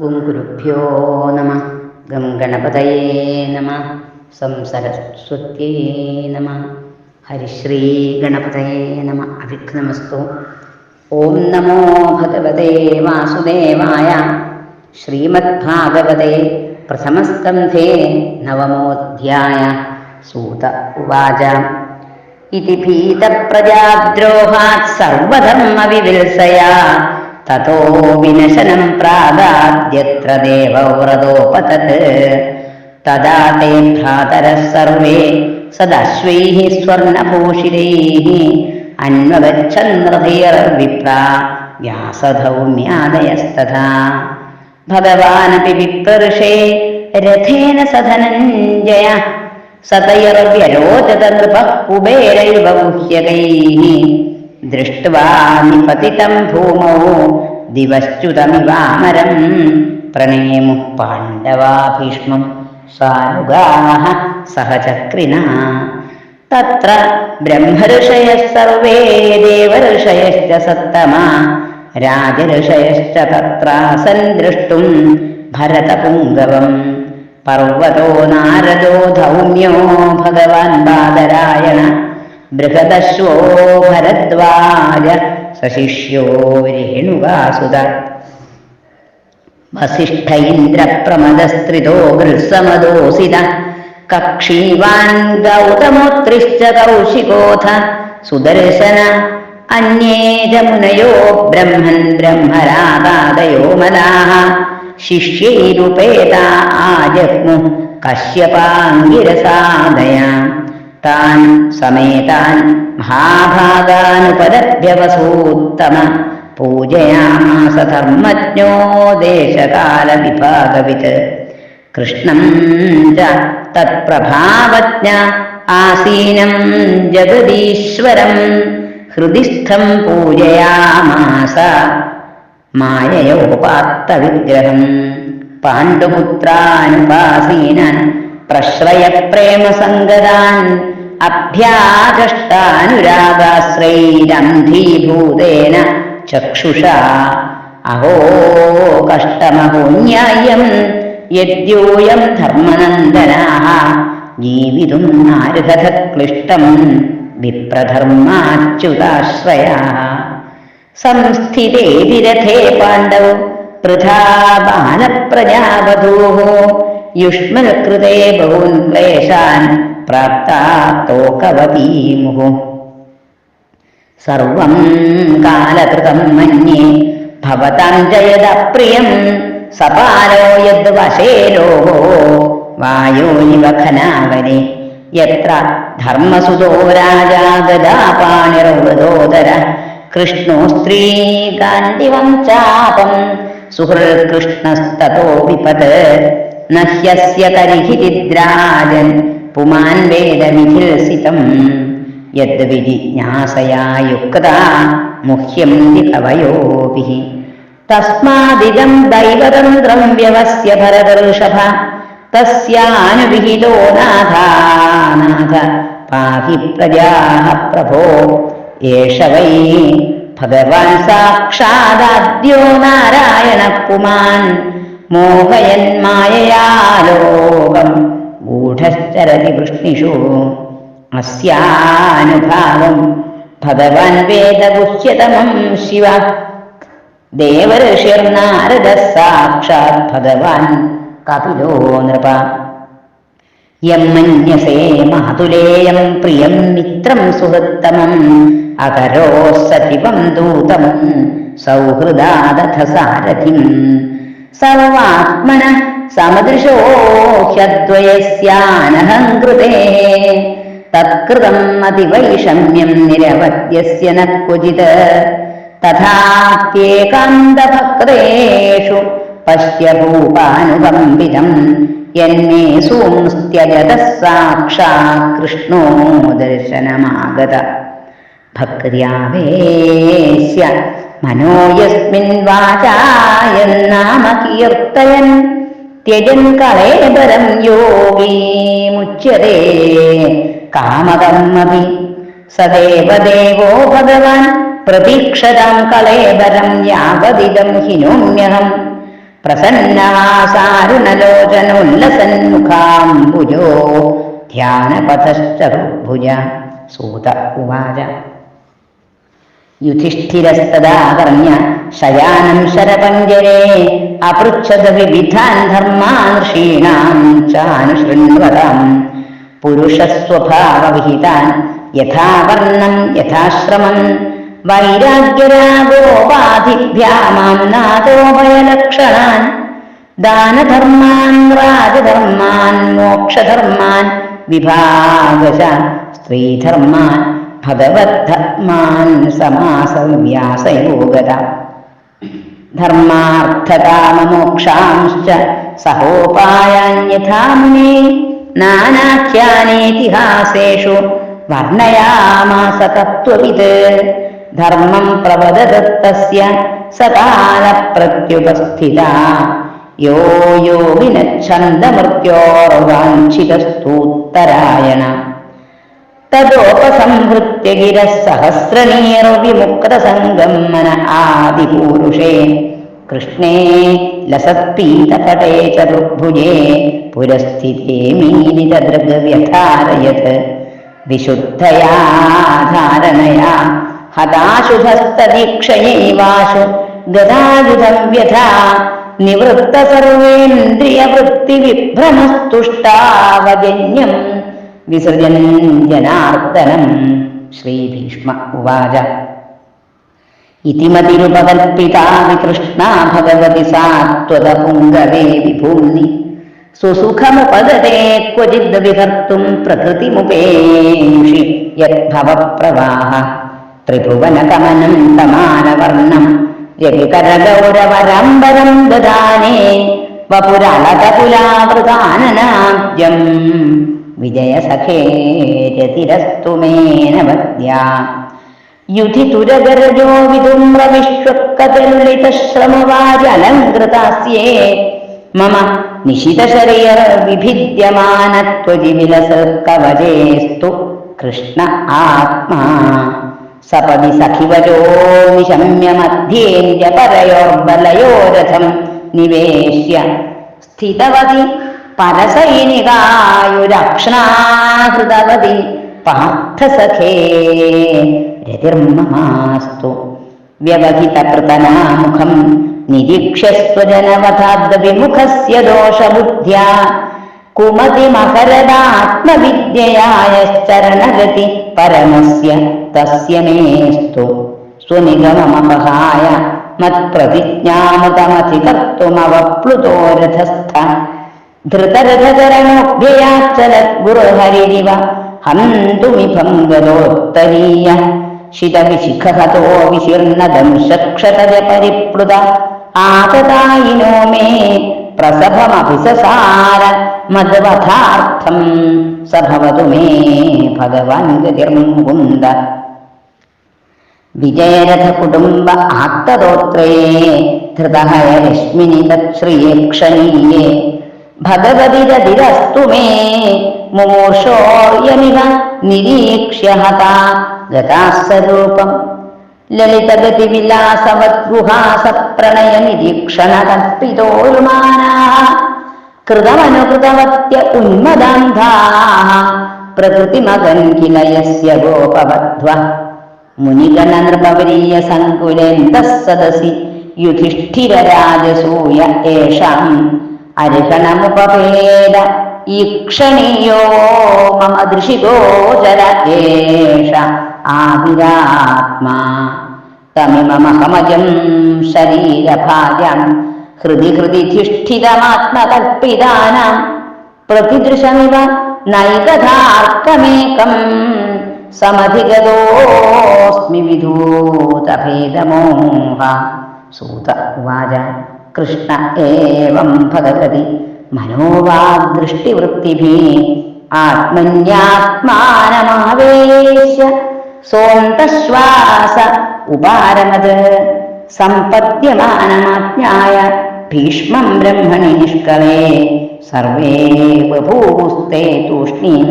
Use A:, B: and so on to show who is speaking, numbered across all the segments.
A: ഗുരുഭ്യോ നമ. ഗം ഗണപതയേ നമ. സംസരസ്വത്യേ നമ. ഹരിശ്രീ ഗണപതയേ നമ. അവിഘ്നമസ്തു. ഓം നമോ ഭഗവതേ വാസുദേവായ. ശ്രീമദ്ഭാഗവതേ പ്രഥമസ്കന്ധേ നവമോധ്യായ. സൂത ഉവാച. ഇതി ഭീതപ്രജാദ്രോഹാത് സർവധർമ്മവിവിത്സയാ തതോ വിനശനം പ്രാദാദ്യത്ര ദേവവ്രതോപതത്. തദാ തേ ഭ്രാതരഃ സർവേ സദശ്വൈः സ്വർണഭൂഷിരൈः അന്വഗച്ഛന്നൃധീർവിപ്രാ വ്യാസധൗമ്യാദയസ്തഥാ. ഭഗവാനപി വിപ്രഋഷേ രഥേന സധനഞ്ജയ സതൈർവ്യരോചത നൃപഃ കുബേരൈവ ഗുഹ്യകൈः ദൃഷ്ട്വാ നിപതിതം ഭൂമൗ ദിവശ്ച്യുതമിവാമരം പ്രണേമു പാണ്ഡവാ भीष्मं सानुगाः സഹചക്രിണ. തത്ര ബ്രഹ്മഋഷയः सर्वे ദേവഋഷയശ്ച सत्तमा രാജഋഷയശ്ച തത്രാസൻ ദ്രഷ്ടും ഭരതപുങ്കവം. പർവതോ നാരദോ ധൗമ്യോ ഭഗവാൻ ബാദരായണ ബൃഹദശ്വോ ഭരദ്വാജ സശിഷ്യോ രേണുകാസുത വസിഷ്ഠ ഇന്ദ്രപ്രമദസ്ത്രിതോ ഗൃത്സമദോസിത കക്ഷീവാൻ ഗൗതമോത്രിശ്ച കൗശികോഥ സുദർശന അന്യേ ച മുനയോ ബ്രഹ്മൻ ബ്രഹ്മരാഗാദയോ മനാഹ ശിഷ്യൈരുപേത ആജഗ്മു കശ്യപാങ്കിരസാദയാ താൻ സമേതാൻ മഹാഭാഗാനുപദഭ്യവസൂത്തമ പൂജയാമാസ ധർമ്മജ്ഞോ ദേശകാലവിഭാഗവിത്. കൃഷ്ണം ച തത്പ്രഭാവജ്ഞ ആസീനം ജഗദീശ്വരം ഹൃദിസ്ഥം പൂജയാമാസ. മായയോപാത്തവിഗ്രഹം. പാണ്ഡുപുത്രാനുപാസീനാൻ പ്രശ്രയപ്രേമസംഗതാൻ അഭ്യാകഷ്ടാനുരാഗാശ്രൈരന്ധീഭൂതേന ചക്ഷുഷ. അഹോ കഷ്ടമഹോന്യായം യദ്യൂയം ധർമ്മനന്ദനാഹ. ജീവിതും നാർഹത ക്ലിഷ്ടം വിപ്രധർമാച്യുതാശ്രയാः സംസ്ഥിതേ വിരഥേ പാണ്ഡവ പൃഥാ ബാലപ്രജാവധൂः യുഷ്മൽകൃതേ ബഹൂൻ ക്ലേശാൻ പ്രാപ്താ തോകവതീ മുഹു. സർവം കാലകൃതം മന്യേ ഭവതാം ജയദപ്രിയം സപാലോ യദ് വശേ ലോകോ വായോനിവ ഖനാവനെ യത്ര ധർമ്മസുതോ രാജാ ഗദാപാണിർവൃതോദര കൃഷ്ണോ സ്ത്രീ ഗാന്ധിവം ചാപം न ह्यस्य तर्हि निद्राजन् पुमान्वेदविहसितम् यद्विजिज्ञासया युक्ता मुह्यम् निकवयोऽपिः तस्मादिदम् दैवतन्त्रम् व्यवस्य भरवर्षभ तस्यानुविहिलो नाभानाथ पाहि प्रजाः प्रभो। एष वै भगवान् साक्षादाद्यो नारायणः पुमान्। നാരായണ പുമാൻ മോഹയൻ മായയാ ലോകം ഗൂഢശ്ചരതി വൃഷ്ണിഷു അസ്യാനുഭാവം ഭഗവാൻ വേദഗുഹ്യതമം ശിവ. ദേവഋഷിർനാരദ സാക്ഷാത് ഭഗവാൻ കപിലോ നൃപ. യം മന്യസേ മാതുലേയം പ്രിയം മിത്രം സുഹൃത്തമം അകരോ സതിപം ദൂതം സൗഹൃദാദഥ സാരഥിം സർവാത്മന സമദൃശോ തത്കൃതം അതിവൈഷമ്യം നിരവധ്യസ്യ ന ക്വചിത്. തഥാപ്യേകാന്തഭക്തേഷു പശ്യ ഭൂപാനുകമ്പിതം എന്നെ സൂംസ്ത്യജത സാക്ഷാ കൃഷ്ണോ ദർശനമാഗത ഭക്ര്യാവേശ്യ മനോ യസ്മിൻ വാചായന്നാമ കീർത്തയൻ ത്യജൻ കളേബരം യോഗീ മുച്ചതേ കാമകർമ്മഭി. സദേവ ദേവോ ഭഗവാൻ പ്രതീക്ഷതാം കളേബരം യാവതിദം ഹിനോമ്യഹം. പ്രസന്നഹാസാരുണലോചനോല്ലസന്മുഖാംബുജോ ധ്യാനപഥശ്ചതുർഭുജ. സൂത ഉവാച. യുധിഷ്ഠിരസ്തദാകർണ്യ ശയാനം ശരപഞ്ജരേ അപൃച്ഛത വിവിധാൻ ധർമാൻ ഋഷീണാം ചാനുശൃണ്വതാം പുരുഷസ്വഭാവവിഹിതാൻ യഥാവർണം യഥാശ്രമം വൈരാഗ്യരാഗോപാധിഭ്യാമാം നാദോഭയലക്ഷണാൻ ദാനധർമാൻ രാജധർമാൻ മോക്ഷധർമാൻ വിഭാഗ സ്ത്രീധർമാൻ भगवद्धर्मान् समासव्यासयोगता धर्मार्थकाममोक्षांश्च सहोपायान्यथा मुने नानाख्यानेतिहासेषु वर्णयामास तत्त्ववित् धर्मं प्रवददत्तस्य सकालप्रत्युपस्थिता। यो योगिनच्छन्दमृत्योर्वाञ्छितस्तोत्तरायण। തദോപസംഹൃത്യ ഗിരഃ സഹസ്രനീർവിമുക്തസംഗമന ആദിപൂരുഷേ. കൃഷ്ണേ ലസത്പീതപടേ ചതുർഭുജേ പുരസ്ഥിതേ മീലിതദൃഗ്വ്യധാരയത് വിശുദ്ധയാ ധാരണയാ ഹതാശുഭസ്തദീക്ഷയൈവാശു ഗതായുധം വ്യഥാ നിവൃത്ത സർവേന്ദ്രിയവൃത്തി വിഭ്രമസ്തുഷ്ടാവജന്യം വിസൃജൻ ജനാർദ്ദനം. ശ്രീഭീഷ്മ ഉവാച. ഇതിമതിരുപകൽപ്പിതാ വികൃഷ്ണ ഭഗവതി സാത്വത വിഭൂനി സുസുഖമുപഗതേ ക്വചിദ് വിഹർത്തും പ്രകൃതിമുപേഷി യദ്ഭവപ്രവാഹ. ത്രിഭുവനകമനം രവികരഗൗരവരംബരം ദദാനേ. വപുരളതകുലാവൃതാനനാദ്യം. വിജയസഖേരതിരസ്തു മേനവദ്യാ യുധിതുരഗരജോ വിധുമ്രവിശ്വക്കതലുളിതശ്രമവാര്യലങ്കൃതാസ്യേ മമ നിശിതശരീര വിഭിദ്യമാനത്വജിവിലസൽക്കവചേസ്തു കൃഷ്ണ ആത്മാ. സപതി സഖിവരോ നിശമ്യ മധ്യേന്ദ്യ പരയോർബലയോരഥം നിവേശ്യ. സ്ഥിതവതി പരസൈനികായുരക്ഷണാഹൃതവതി പാർത്ഥസഖേ രതിർമമാസ്തു. വ്യവഹിതകൃതനാമുഖം നിരീക്ഷ്യ സ്വജനവധാദ്വിമുഖസ്യ ദോഷബുദ്ധ്യാ. കുമതിമകരദാത്മവിദ്യയായശ്ചരണഗതി പരമസ്യ തസ്യ മേസ്തു. സ്വനിഗമമപഹായ മത്പ്രതിജ്ഞാമതമധികർത്തുമവപ്ലുതോ ധൃതരഥചരണോഭ്യയാച്ചലത് ഗുരുഹരിരിവ ഹന്തുമിഭം ഗതോത്തരീയ ശിതവിശിഖഹതോ വിശീർണദംശക്ഷതജ പരിപ്ലുത ആതതായിനോ മേ പ്രസഭമഭിസസാര. മദ്വഥാർത്ഥം സഭവതു മേ ഭഗവാൻ ഗതിർമുകുന്ദ. വിജയരഥ കുടുംബ ആക്തദോത്രേ ധൃതഹയ രശ്മിനി തത്ശ്രിയേക്ഷണീയേ ഭഗവതിരതിരസ്തു മേ. മുമൂർഷോർയമിവ നിരീക്ഷ്യ ഹതാ ഗതാസ്വരൂപം ലളിതഗതിവിലാസവദ്ഗുഹാസ പ്രണയ നിരീക്ഷണ കൽപ്പിതോരുമാനാ കൃതമനുകൃതവത്യ ഉന്മദാന്ധാ പ്രകൃതിമകൻ കില യസ്യ ഗോപവധ്വ മുനിഗണ അർഹണമുപഭേദ ഈക്ഷണീയോ മമ ദൃശിഗോചര ഏഷ ആവിരാത്മാ തമിമമഹമജം ശരീരഭാര്യാം ഹൃദി ഹൃദി ധിഷ്ഠിതമാത്മകൽപ്പിതാനാം. പ്രതിദൃശമിവ നൈകഥാർക്കമേകം. സമധിഗതോസ്മി വിധൂതഭേദമോഹ. സൂത ഉവാച. കൃഷ്ണ ഏവം ഭഗവതി. മനോവാദൃഷ്ടിവൃത്തിഭി ആത്മന്യാത്മാനമാവേശ്യ. സോന്തശ്വാസ ഉപാരമത്. സമ്പദ്യമാനമാജ്ഞായ ഭീഷ്മം ബ്രഹ്മണി നിഷ്കളേ. സർവേ ബഭൂസ്തേ തൂഷ്ണീം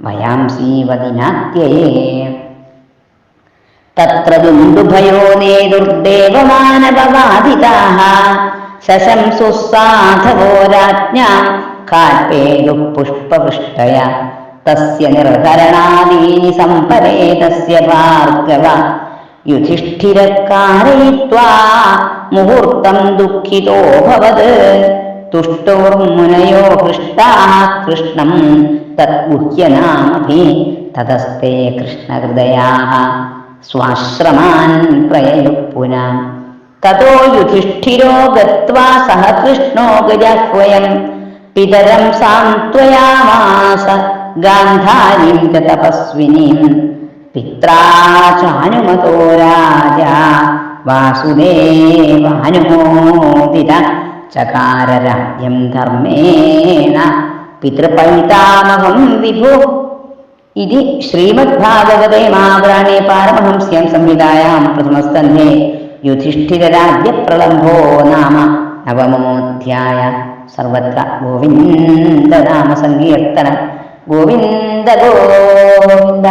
A: വയാംസീവതിനാത്യയേ തത്ര ദുന്ദുഭയോ നേതുർദേവമാനവവാദിതാः ശശംസു സാധവോ രാജ്ഞാ. കാൽപേലു പുഷ്പവൃഷ്ടയ തസ്യ നിർഹരണാദീനി സമ്പരേ തസ്യ ഭാർഗവ. യുധിഷ്ഠിരക്കാരയിത്വാ. മുഹൂർത്തം ദുഃഖിതോഭവത് തുഷ്ടോർമുനയോ ഹൃഷ്ടാः കൃഷ്ണം തദ്ഗുഹ്യനാമഭി. തതസ്തേ കൃഷ്ണഹൃദയാः സ്വാശ്രമാൻ പ്രയയുഃ തതോ യുധിഷ്ഠിരോ ഗത്വാ സഹ കൃഷ്ണോ ഗജാഹ്വയം. പിതരം സാന്ത്വയാമാസ ഗാന്ധാരീം ച തപസ്വിനീം പിത്രാ ചാനുമതോ രാജാ വാസുദേവാനുമോദിത ചകാര രാജ്യം ധർമ്മേണ. പിതൃപൈതാമഹം വിഭു ഇതി ശ്രീമദ്ഭാഗവതേ മഹാപുരാണേ പാരമഹംസ്യം സംഹിതായാം പ്രഥമസ്കന്ധേ യുധിഷ്ഠിരരാജ്യപ്രളംഭോ നാമ നവമോധ്യായ. സർവത്ര ഗോവിന്ദനാമ സങ്കീർത്തനം ഗോവിന്ദ ഗോവിന്ദ.